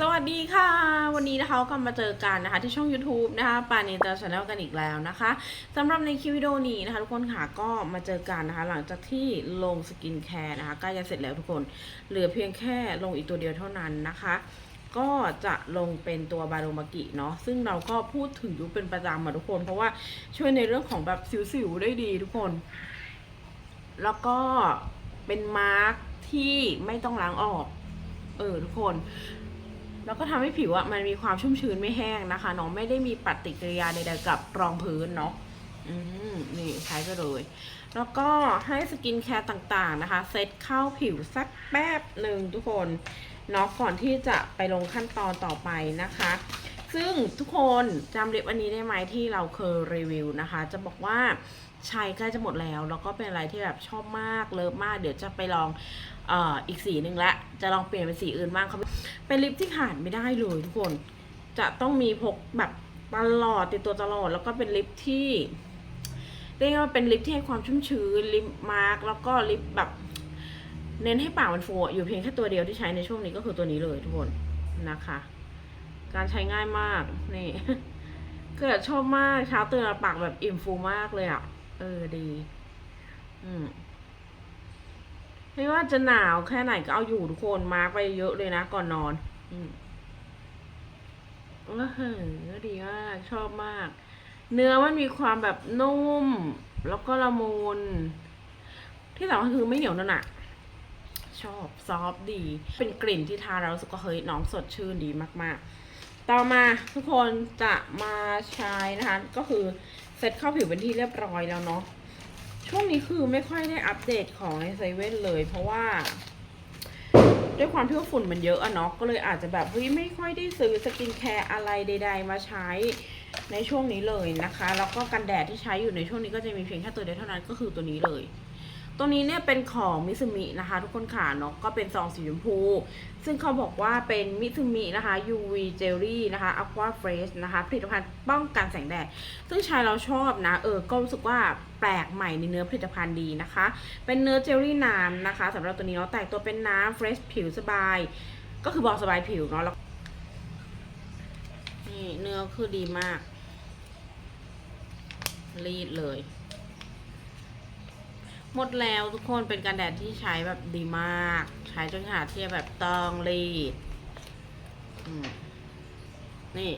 สวัสดีค่ะ วันนี้นะคะก็มาเจอกันนะคะ ที่ช่อง YouTube นะคะปาเนเตอร์ชาแนลกันอีกแล้วนะคะสำหรับในคลิปวิดีโอนี้นะคะ ทุกคนค่ะก็มาเจอกันนะคะ หลังจากที่ลงสกินแคร์นะคะใกล้จะเสร็จแล้วทุกคน เหลือเพียงแค่ลงอีกตัวเดียวเท่านั้นนะคะ ก็จะลงเป็นตัวบาโรมากิเนาะซึ่งเราก็พูดถึงอยู่เป็นประจำมาทุกคน เพราะว่าช่วยในเรื่องของแบบสิวๆได้ดีทุกคน แล้วก็เป็นมาร์คที่ไม่ต้องล้างออก เออทุกคน แล้วก็ทำให้ผิวอะมันมีความชุ่มชื้นไม่แห้งนะคะเนาะไม่ได้มีปฏิกิริยาใดๆกับรองพื้นเนาะอืมนี่ใช้ไปเลย แล้วก็ให้สกินแคร์ต่างๆนะคะ เซตเข้าผิวสักแป๊บหนึ่งทุกคนเนาะก่อนที่จะไปลงขั้นตอนต่อไปนะคะ ซึ่งทุกคนจำเล็บอันนี้ได้ไหมที่เราเคยรีวิวนะคะ จะบอกว่าใช้ใกล้จะหมดแล้ว แล้วก็เป็นอะไรที่แบบชอบมากเลิฟมาก เดี๋ยวจะไปลอง อีกสีหนึ่งละ จะลองเปลี่ยนเป็นสีอื่นบ้างเขาเป็นลิปที่ขาดไม่ได้เลยทุกคน จะต้องมีพกแบบตลอดติดตัวตลอด แล้วก็เป็นลิปที่เรียกว่าเป็นลิปที่ให้ความชุ่มชื้นลิปมาร์กแล้วก็ลิปแบบ เน้นให้ปากมันฟูอยู่เพียงแค่ตัวเดียวที่ใช้ในช่วงนี้ก็คือตัวนี้เลยทุกคนนะคะ การใช้ง่ายมากนี่เกิดชอบมากเช้าตื่นปากแบบอิ่มฟูมากเลยอะ เออดี อืม ไม่ว่าจะหนาวแค่ไหนก็เอาอยู่ทุกคนมาร์กไปเยอะเลยนะก่อนนอน อืมเออดีมากชอบมาก เนื้อมันมีความแบบนุ่ม แล้วก็ละมุนที่สำคัญคือไม่เหนียวนั่นอะชอบซอฟดี เป็นกลิ่นที่ทาแล้วรู้สึกว่าเฮ้ยน้องสดชื่นดีมาก ๆ ต่อมาทุกคนจะมาใช้นะคะ ก็คือเซ็ตเข้าผิวเป็นที่เรียบร้อยแล้วเนาะ ช่วงนี้คือไม่ค่อยได้อัปเดตของในเซเว่นเลย เพราะว่า ด้วยความที่ว่าฝุ่นมันเยอะอะเนาะก็เลยอาจจะแบบเฮ้ยไม่ค่อยได้ซื้อสกินแคร์อะไรใด ๆ มาใช้ในช่วงนี้เลยนะคะ แล้วก็กันแดดที่ใช้อยู่ในช่วงนี้ก็จะมีเพียงแค่ตัวเดียวเท่านั้นก็คือตัวนี้เลย ตัวนี้เนี่ยเป็นของมิซูมินะคะ ทุกคนค่ะเนาะก็เป็นซองสีชมพู ซึ่งเขาบอกว่าเป็นมิซูมินะคะ UV Jelly นะคะ Aqua Fresh นะคะ ผลิตภัณฑ์ป้องกันแสงแดด ซึ่งใช้เราชอบนะ เออ ก็รู้สึกว่าแปลกใหม่ในเนื้อผลิตภัณฑ์ดีนะคะ เป็นเนื้อเจลลี่น้ำนะคะสำหรับตัวนี้เนาะแตกตัวเป็นน้ำ fresh ผิวสบาย ก็คือบอกสบายผิวเนาะแล้วนี่เนื้อคือดีมาก รีดเลย หมดแล้วทุกคนเป็นกันแดดที่ใช้แบบดีมาก ใช้จนขาดที่แบบต้องรีดนี่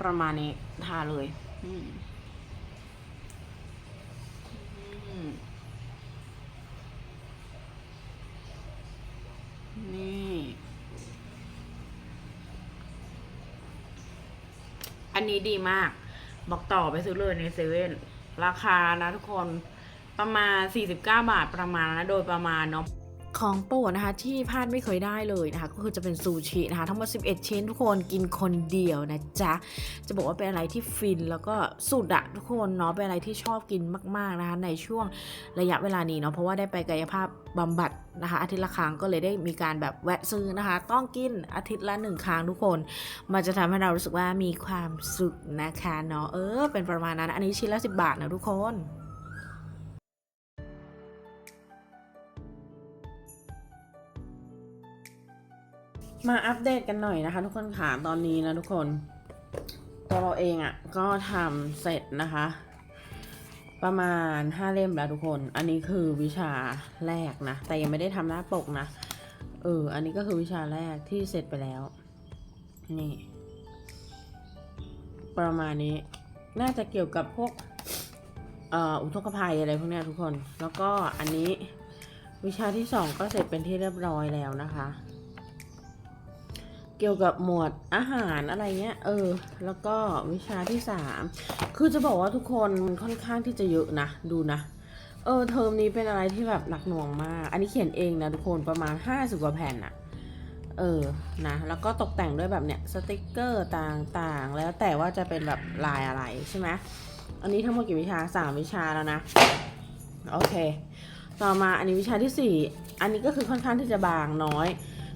ประมาณนี้ทาเลยนี่ อันนี้ดีมาก บอกต่อไปซื้อเลยในเซเว่นราคานะทุกคน ประมาณ 49 บาทประมาณนะโดยประมาณเนาะของโปรดนะคะที่พลาดไม่เคยได้เลยนะคะ ก็คือจะเป็นซูชินะคะ ทั้งหมด 11 ชิ้นทุกคนกินคนเดียวนะจ๊ะ จะบอกว่าเป็นอะไรที่ฟินแล้วก็สุดอะทุกคนเนาะเป็นอะไรที่ชอบกินมาก ๆนะคะ ในช่วงระยะเวลานี้เนาะเพราะว่าได้ไปกายภาพบำบัดนะคะ อาทิตย์ละครั้งก็เลยได้มีการแบบแวะซื้อนะคะ ต้องกินอาทิตย์ละหนึ่งครั้งทุกคน มันจะทำให้เรารู้สึกว่ามีความสุขนะคะเนาะเออเป็นประมาณนั้นอันนี้ชิ้นละ10 บาทนะทุกคน มาอัปเดตกันหน่อยนะคะ ทุกคนค่ะตอนนี้นะทุกคนตัวเราเองอะ่ะก็ทำเสร็จนะคะ ประมาณห้าเล่มแล้วทุกคน อันนี้คือวิชาแรกนะแต่ยังไม่ได้ทำหน้าปกนะเอออันนี้ก็คือวิชาแรกที่เสร็จไปแล้ว นี่ ประมาณนี้ น่าจะเกี่ยวกับพวกอุทกภัยอะไรพวกนี้ทุกคน แล้วก็อันนี้วิชาที่สองก็เสร็จเป็นที่เรียบร้อยแล้วนะคะ เกี่ยวกับหมวดอาหารอะไรเงี้ย เออ แล้วก็วิชาที่สามคือจะบอกว่าทุกคนมันค่อนข้างที่จะเยอะนะ ดูนะ เออ เทอมนี้เป็นอะไรที่แบบหนักหน่วงมาก อันนี้เขียนเองนะทุกคนประมาณ50กว่าแผ่นอะเออ นะ แล้วก็ตกแต่งด้วยแบบเนี้ยสติกเกอร์ต่างๆ แล้วแต่ว่าจะเป็นแบบลายอะไรใช่ไหมอันนี้ทั้งหมดกี่วิชาสามวิชาแล้วนะ โอเค ต่อมาอันนี้วิชาที่สี่อันนี้ก็คือค่อนข้างที่จะบางน้อย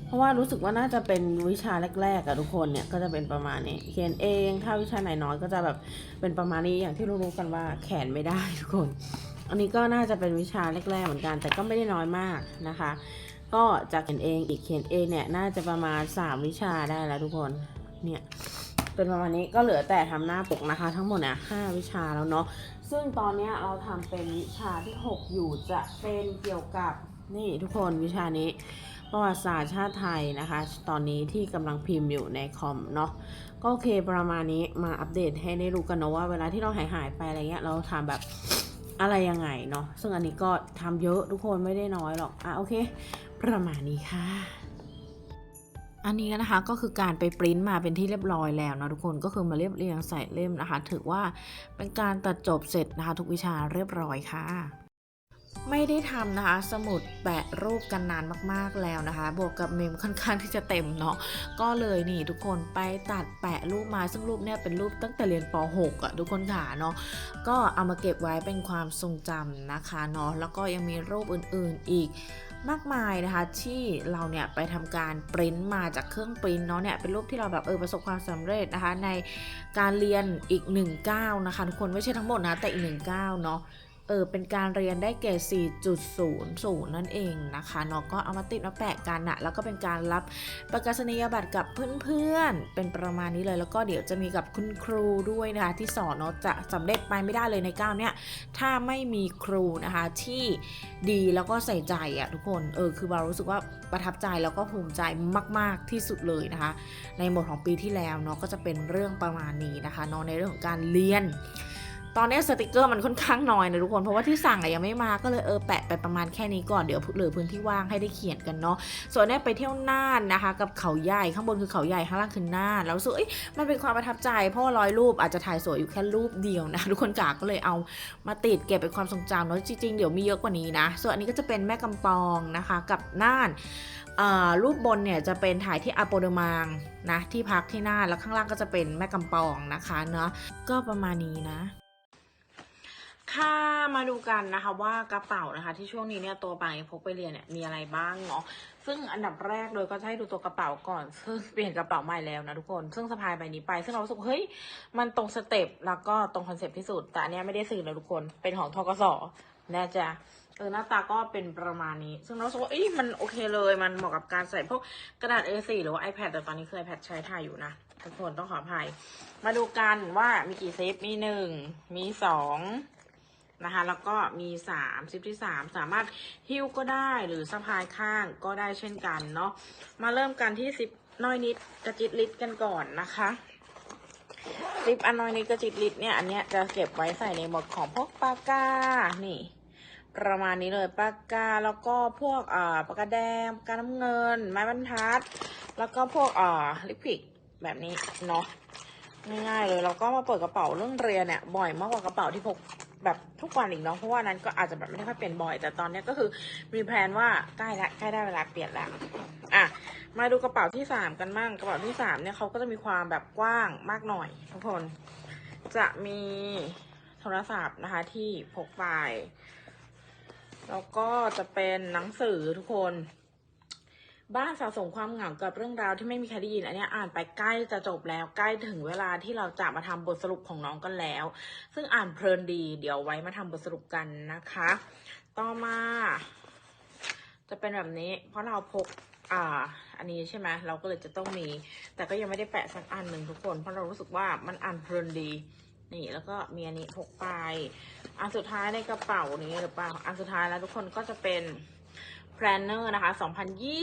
เพราะว่ารู้สึกว่าน่าจะเป็นวิชาแรกๆอะทุกคนเนี่ยก็จะเป็นประมาณนี้เขียนเอง ถ้าวิชาไหนน้อยก็จะแบบเป็นประมาณนี้อย่างที่รู้ๆกันว่าแขนไม่ได้ทุกคน อันนี้ก็น่าจะเป็นวิชาแรกๆเหมือนกัน แต่ก็ไม่ได้น้อยมากนะคะ ก็ก็จะเขียนเองอีกเขียนเองเนี่ยน่าจะประมาณ 3 วิชาได้แล้วทุกคนเนี่ยเป็นประมาณนี้ก็เหลือแต่ทำหน้าปกนะคะ ทั้งหมดนี่ยห้าวิชาแล้วเนาะซึ่งตอนนี้เราทำเป็นวิชาที่ 6 อยู่จะเป็นเกี่ยวกับนี่ทุกคนวิชานี้ ประวัติศาสตร์ชาติไทยนะคะ ตอนนี้ที่กำลังพิมพ์อยู่ในคอมเนาะก็โอเคประมาณนี้มาอัปเดตให้ได้รู้กันเนาะว่าเวลาที่เราหายหายไปอะไรเงี้ยเราทำแบบอะไรยังไงเนาะซึ่งอันนี้ก็ทำเยอะทุกคนไม่ได้น้อยหรอกอะโอเค ประมาณนี้ค่ะอันนี้นะคะก็คือการไปปริ้นมาเป็นที่เรียบร้อยแล้วนะทุกคนก็คือมาเรียบเรียงใส่เล่มนะคะ ถือว่าเป็นการตัดจบเสร็จนะคะ ทุกวิชาเรียบร้อยค่ะ ไม่ได้ทำนะคะ สมุดแปะรูปกันนานมากๆแล้วนะคะ บวกกับเมมค่อนข้างที่จะเต็มเนาะก็เลยนี่ทุกคนไปตัดแปะรูปมาซึ่งรูปเนี่ยเป็นรูปตั้งแต่เรียนป .6 อะทุกคนค่ะเนาะก็เอามาเก็บไว้เป็นความทรงจำนะคะเนาะแล้วก็ยังมีรูปอื่นๆอีกมากมายนะคะที่เราเนี่ยไปทำการปริ้นมาจากเครื่องปริ้นเนาะเนี่ยเป็นรูปที่เราแบบเออประสบความสำเร็จนะคะในการเรียนอีก1นึ่งก้านะคะทุกคนไม่ใช่ทั้งหมดนะแต่อีกหนึ่งก้าเนาะ เออเป็นการเรียนได้เกรด4.00 นั่นเองนะคะเนาะก็เอามาติดมาแปะกันนะแล้วก็เป็นการรับประกาศนียบัตรกับเพื่อนๆ เป็นประมาณนี้เลย แล้วก็เดี๋ยวจะมีกับคุณครูด้วยนะคะ ที่สอนเนาะจะสำเร็จไปไม่ได้เลยในก้าวเนี้ยถ้าไม่มีครูนะคะที่ดีแล้วก็ใส่ใจอะทุกคนเออคือเรารู้สึกว่าประทับใจแล้วก็ภูมิใจมาก ๆที่สุดเลยนะคะ ในหมดของปีที่แล้วเนาะก็จะเป็นเรื่องประมาณนี้นะคะเนาะในเรื่องของการเรียน ตอนนี้สติกเกอร์มันค่อนข้างน้อยนะทุกคน เพราะว่าที่สั่งอะยังไม่มาก็เลยเออแปะไปประมาณแค่นี้ก่อนเดี๋ยวเหลือพื้นที่ว่างให้ได้เขียนกันเนาะส่วนนี้ไปเที่ยวน่านนะคะ กับเขาใหญ่ข้างบนคือเขาใหญ่ข้างล่างคือน่านแล้วสึกเอ้ยมันเป็นความประทับใจ เพราะว่าร้อยรูปอาจจะถ่ายสวยอยู่แค่รูปเดียวนะทุกคนกาก็เลยเอามาติดเก็บเป็นความทรงจำเนาะจริงๆเดี๋ยวมีเยอะกว่านี้นะ ส่วนอันนี้ก็จะเป็นแม่กำปองนะคะกับน่านรูปบนเนี่ยจะเป็นถ่ายที่อาโปเดมางนะที่พักที่น่านแล้วข้างล่างก็จะเป็นแม่กำปองนะคะเนาะก็ประมาณนี้นะ ค่ะมาดูกันนะคะว่ากระเป๋านะคะ ที่ช่วงนี้เนี่ยตัวปางพกไปเรียนเนี่ยมีอะไรบ้างเนาะซึ่งอันดับแรกเลยก็จะให้ดูตัวกระเป๋าก่อน ซึ่งเปลี่ยนกระเป๋าใหม่แล้วนะทุกคนซึ่งสะพายใบนี้ไป ซึ่งเราสึกเฮ้ยมันตรงสเต็ปแล้วก็ตรงคอนเซ็ปต์ที่สุด แต่อันนี้ไม่ได้ซื้อนะทุกคนเป็นของทกสนะจ๊ะเออหน้าตาก็เป็นประมาณนี้ ซึ่งเราสึกว่าเอ้ยมันโอเคเลย มันเหมาะกับการใส่พวกกระดาษ A4 หรือว่า iPad แต่ตอนนี้คือ iPad ใช้ถ่ายอยู่นะทุกคนต้องขออภัย มาดูกันว่ามีกี่เซิปมีหนึ่งมีสอง นะคะ แล้วก็มีสามซิปที่สามสามารถหิ้วก็ได้หรือสะพายข้างก็ได้เช่นกันเนาะมาเริ่มกันที่ซิปน้อยนิดกระจิตลิดกันก่อนนะคะซิปอันน้อยนิดกระจิตลิดเนี่ยอันเนี้ยจะเก็บไว้ใส่ในหมดของพวกปากกานี่ ประมาณนี้เลยปากกาแล้วก็พวกอ่าปากกาแดงปากกาน้ำเงิน ไม้บรรทัด แล้วก็พวกอ่าลิปปิกแบบนี้เนาะง่ายๆเลยเราก็มาเปิดกระเป๋าเรื่องเรียนเนี่ยบ่อยมากกว่ากระเป๋าที่พก แบบทุกวันอีกเนาะเพราะว่านั้นก็อาจจะแบบไม่ได้ค่อยเปลี่ยนบ่อย แต่ตอนนี้ก็คือมีแพลนว่าใกล้ละใกล้ได้เวลาเปลี่ยนแล้วอะมาดูกระเป๋าที่สามกันบ้างกระเป๋าที่สามเนี่ยเขาก็จะมีความแบบกว้างมากหน่อยทุกคน จะมีโทรศัพท์นะคะที่พกไปแล้วก็จะเป็นหนังสือทุกคน บ้านสะสมความเหงากับเรื่องราวที่ไม่มีใครได้ยิน อันนี้อ่านไปใกล้จะจบแล้วใกล้ถึงเวลาที่เราจะมาทำบทสรุปของน้องกันแล้ว ซึ่งอ่านเพลินดี เดี๋ยวไว้มาทำบทสรุปกันนะคะ ต่อมา จะเป็นแบบนี้ เพราะเราพกอ่า อันนี้ใช่ไหมเราก็เลยจะต้องมี แต่ก็ยังไม่ได้แปะสักอันหนึ่งทุกคน เพราะเรารู้สึกว่ามันอ่านเพลินดีนี่แล้วก็มีอันนี้พกไป อันสุดท้ายในกระเป๋านี้หรือเปล่า อันสุดท้ายแล้วทุกคนก็จะเป็น แพลนเนอร์นะคะ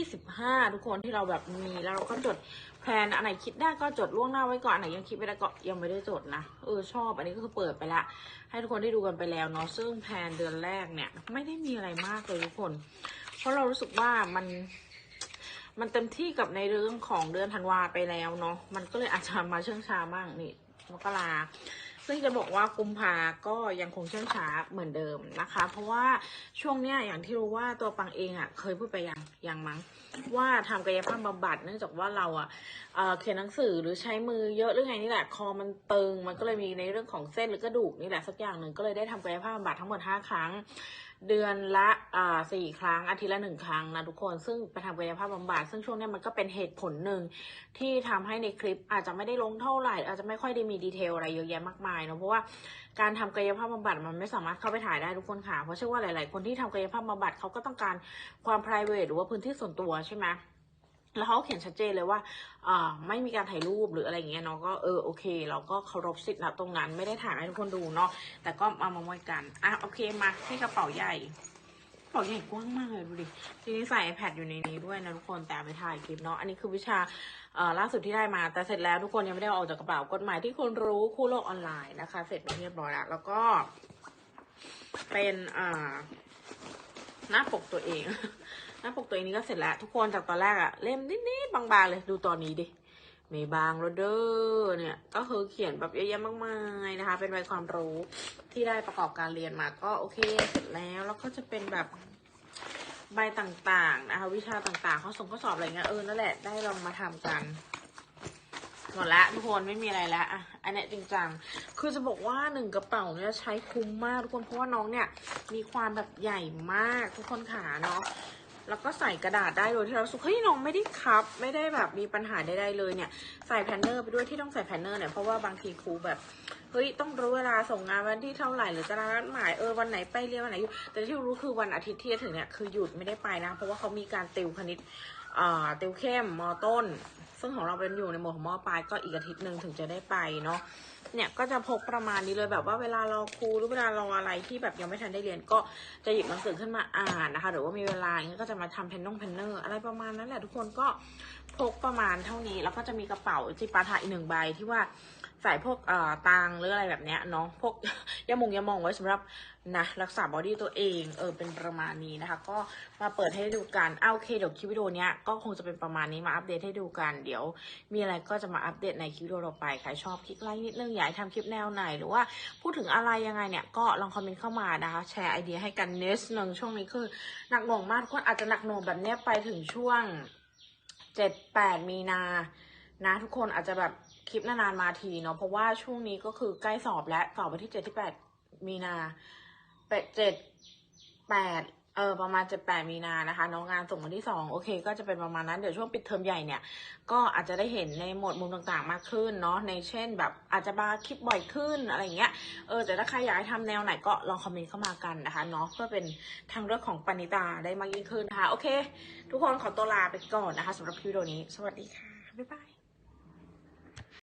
2025 ทุกคนที่เราแบบมีแล้วเราก็จดแพลนอันไหนคิดได้ก็จดล่วงหน้าไว้ก่อนอันไหนยังคิดไม่ได้ก็ยังไม่ได้จดนะเออชอบอันนี้ก็คือเปิดไปละ ให้ทุกคนได้ดูกันไปแล้วเนาะซึ่งแพลนเดือนแรกเนี่ย ไม่ได้มีอะไรมากเลยทุกคน เพราะเรารู้สึกว่ามันมันเต็มที่กับในเรื่องของเดือนธันวาไปแล้วเนาะมันก็เลยอาจจะมาเชื่องช้ามากนี่มกรา ซึ่งจะบอกว่ากุมภาก็ยังคงเชื่องช้าเหมือนเดิมนะคะ เพราะว่าช่วงเนี้ยอย่างที่รู้ว่าตัวปังเองอะ่ะเคยพูดไปยังยังมั้งว่าทำกายภาพบำบัดเนื่องจากว่าเราอะ่ะเขียนหนังสือหรือใช้มือเยอะหรือไงนี่แหละคอมันตึง มันก็เลยมีในเรื่องของเส้นหรือกระดูกนี่แหละสักอย่างหนึ่งก็เลยได้ทำกายภาพบำบัดทั้งหมด5ครั้ง เดือนละอ่าสี่ครั้งอาทิตย์ละหนึ่งครั้งนะทุกคนซึ่งไปทำกายภาพบำบัดซึ่งช่วงนี้มันก็เป็นเหตุผลหนึ่งที่ทำให้ในคลิปอาจจะไม่ได้ลงเท่าไหร่ อาจจะไม่ค่อยได้มีดีเทลอะไรเยอะแยะมากมายเนาะเพราะว่าการทำกายภาพบำบัดมันไม่สามารถเข้าไปถ่ายได้ทุกคนค่ะเพราะเชื่อว่าหลาย ๆ คนที่ทำกายภาพบำบัดเขาก็ต้องการความ p r i v a t หรือว่าพื้นที่ส่วนตัวใช่ไหม แล้วเขาเขียนชัดเจนเลยว่าอ่า ไม่มีการถ่ายรูปหรืออะไรเงี้ยเนาะก็เออโอเค เราก็เคารพสิทธิ์นะตรงนั้นไม่ได้ถ่ายให้ทุกคนดูเนาะแต่ก็มามามวยกันอะโอเคมาที่กระเป๋าใหญ่กระเป๋าใหญ่กว้างมากเลยดูดิทีนี้ใส่ iPad อยู่ในนี้ด้วยนะทุกคนแต่เอาไปถ่ายคลิปเนาะอันนี้คือวิชาล่าสุดที่ได้มาแต่เสร็จแล้วทุกคนยังไม่ได้ออกจากกระเป๋ากฎหมายที่คุณรู้คู่โลกออนไลน์นะคะ เสร็จไปเรียบร้อยแล้วแล้วก็เป็นอ่าหน้าปกตัวเอง หน้าปกตัวเองนี้ก็เสร็จแล้วทุกคนจากตอนแรกอะเล่มนิดๆบางๆเลยดูตอนนี้ดิไม่บางแล้วเด้อเนี่ยก็คือเขียนแบบเยอะแยะมากมายนะคะ เป็นใบความรู้ที่ได้ประกอบการเรียนมาก็โอเคเสร็จแล้วแล้วก็จะเป็นแบบใบต่างๆนะคะวิชาต่างๆเขาส่งข้อสอบอะไรเงี้ยเออนั่นแหละได้ลองมาทำกันหมดละทุกคนไม่มีอะไรแล้วอะอันนี้จริงจังคือจะบอกว่าหนึ่งกระเป๋าเนี่ยใช้คุ้มมากทุกคนเพราะว่าน้องเนี่ยมีความแบบใหญ่มากทุกคนขาเนาะ แล้วก็ใส่กระดาษได้โดยที่เราสุกเฮ้ยน้องไม่ได้คับ ไม่ได้แบบมีปัญหาใดๆเลยเนี่ยใส่แพนเนอร์ไปด้วยที่ต้องใส่แพนเนอร์เนี่ยเพราะว่าบางทีครูแบบเฮ้ยต้องรู้เวลาส่งงานวันที่เท่าไหร่หรือจะนัดหมายเออวันไหนไปเรียนวันไหนหยุดแต่ที่รู้คือวันอาทิตย์ที่จะถึงเนี่ยคือหยุดไม่ได้ไปนะ เพราะว่าเขามีการติวคณิตอ่าติวเข้มมอต้น ซึ่งของเราเป็นอยู่ในหมวดของมอปลายก็อีกอาทิตย์หนึ่งถึงจะได้ไปเนาะเนี่ยก็จะพกประมาณนี้เลยแบบว่าเวลารอครูหรือเวลารออะไรที่แบบยังไม่ทันได้เรียนก็จะหยิบหนังสือขึ้นมาอ่านนะคะ หรือว่ามีเวลาอย่างเงี้ยก็จะมาทำเพนนงเพนเนอร์อะไรประมาณนั้นแหละทุกคนก็พกประมาณเท่านี้ แล้วก็จะมีกระเป๋าจิปาถะอีกหนึ่งใบที่ว่า ใส่พวกเอ่อตังหรืออะไรแบบเนี้ยเนาะพวกยามงยามองไว้สำหรับนะรักษาบอดี้ตัวเองเออเป็นประมาณนี้นะคะ ก็มาเปิดให้ดูกันเอาโอเคเดี๋ยวคลิปวิดีโอเนี้ยก็คงจะเป็นประมาณนี้มาอัปเดตให้ดูกัน เดี๋ยวมีอะไรก็จะมาอัปเดตในคลิปวิดีโอต่อไปใครชอบคลิกไลค์นิดนึงอยากทำคลิปแนวไหน หรือว่าพูดถึงอะไรยังไงเนี่ยก็ลองคอมเมนต์เข้ามานะคะ แชร์ไอเดียให้กันเนสหนึ่งช่วงนี้คือหนักหน่วงมากทุกคนอาจจะหนักหน่วงแบบเนี้ยไปถึงช่วงเจ็ดแปดมีนานะทุกคนอาจจะแบบ คลิปนานๆมาทีเนาะเพราะว่าช่วงนี้ก็คือใกล้สอบแล้วสอบวันที่เจ็ดที่แปดมีนาแปดเจ็ดแปดเออประมาณเจ็ดแปดมีนานะคะน้องงานส่งวันที่สองโอเค ก็จะเป็นประมาณนั้นเดี๋ยวช่วงปิดเทอมใหญ่เนี่ย ก็อาจจะได้เห็นในหมวดมุมต่างๆมากขึ้นเนาะในเช่นแบบอาจจะมาคลิปบ่อยขึ้นอะไรเงี้ยเออแต่ถ้าใครอยากทำแนวไหนก็ลองคอมเมนต์เข้ามากันนะคะเนาะเพื่อเป็นทางเลือกของปณิตาได้มากยิ่งขึ้นนะคะโอเค ทุกคนขอตัวลาไปก่อนนะคะสำหรับคลิปวิดีโอนี้ สวัสดีค่ะบ๊ายบาย